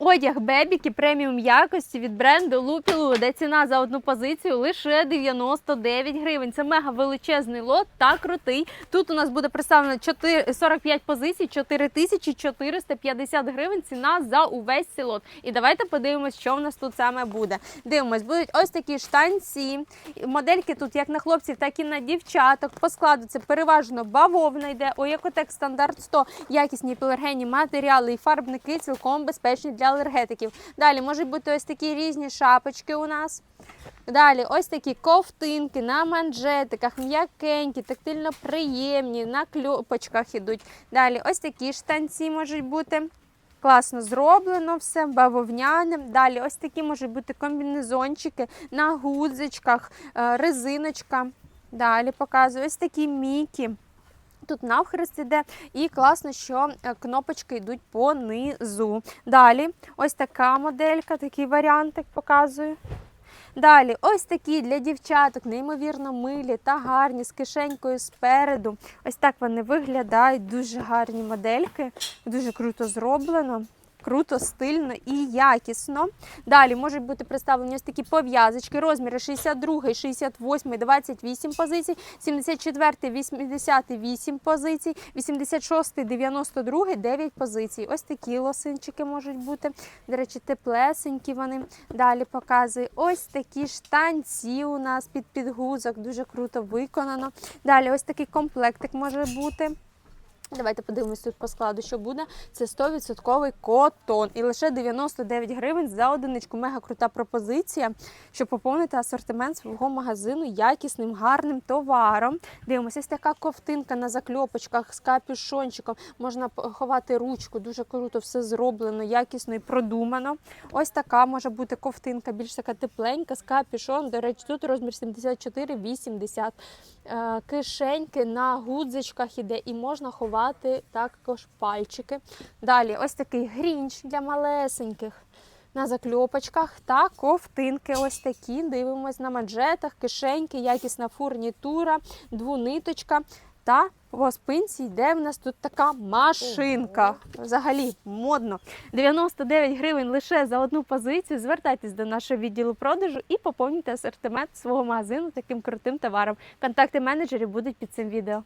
Одяг бебіки преміум якості від бренду Лупілу, де ціна за одну позицію лише 99 гривень. Це мега величезний лот та крутий. Тут у нас буде представлено 4, 45 позицій, 4450 гривень. Ціна за увесь цей лот. І давайте подивимось, що в нас тут саме буде. Дивимось, будуть ось такі штанці. Модельки тут як на хлопців, так і на дівчаток. По складу це переважно бавовна йде. Оякотек стандарт 100, якісні пелергенні матеріали і фарбники цілком безпечні для алергетиків. Далі можуть бути ось такі різні шапочки у нас. Далі ось такі ковтинки на манжетиках, м'якенькі, тактильно приємні, на кльопочках ідуть. Далі ось такі штанці можуть бути. Класно зроблено все, бавовняне. Далі ось такі можуть бути комбінезончики на гудзичках, е, резиночка. Далі показую ось такі мікі. Тут навхрест іде, і класно, що е, кнопочки йдуть понизу. Далі ось така моделька, такий варіантик показую. Далі, ось такі для дівчаток, неймовірно милі та гарні, з кишенькою спереду. Ось так вони виглядають, дуже гарні модельки, дуже круто зроблено. Круто, стильно і якісно. Далі можуть бути представлені ось такі пов'язочки, розміри 62, 68, 28 позицій, 74, 88 позицій, 86, 92, 9 позицій. Ось такі лосинчики можуть бути. До речі, теплесенькі вони. Далі показую ось такі штанці у нас під підгузок, дуже круто виконано. Далі ось такий комплектик може бути. Давайте подивимось тут по складу, що буде. Це 100% котон. І лише 99 гривень за одиничку. Мега крута пропозиція, щоб поповнити асортимент свого магазину якісним, гарним товаром. Дивимося, ось така ковтинка на закльопочках з капюшончиком. Можна ховати ручку. Дуже круто все зроблено, якісно і продумано. Ось така може бути ковтинка, більш така тепленька, з капюшоном. До речі, тут розмір 74-80. Е, Кишеньки на гудзичках іде і можна ховати також пальчики. Далі ось такий грінч для малесеньких. На закльопочках та ковтинки ось такі. Дивимось на манжетах, кишеньки, якісна фурнітура, двуниточка. Та по спинці йде в нас тут така машинка. Взагалі модно. 99 гривень лише за одну позицію. Звертайтесь до нашого відділу продажу і поповнюйте асортимент свого магазину таким крутим товаром. Контакти менеджерів будуть під цим відео.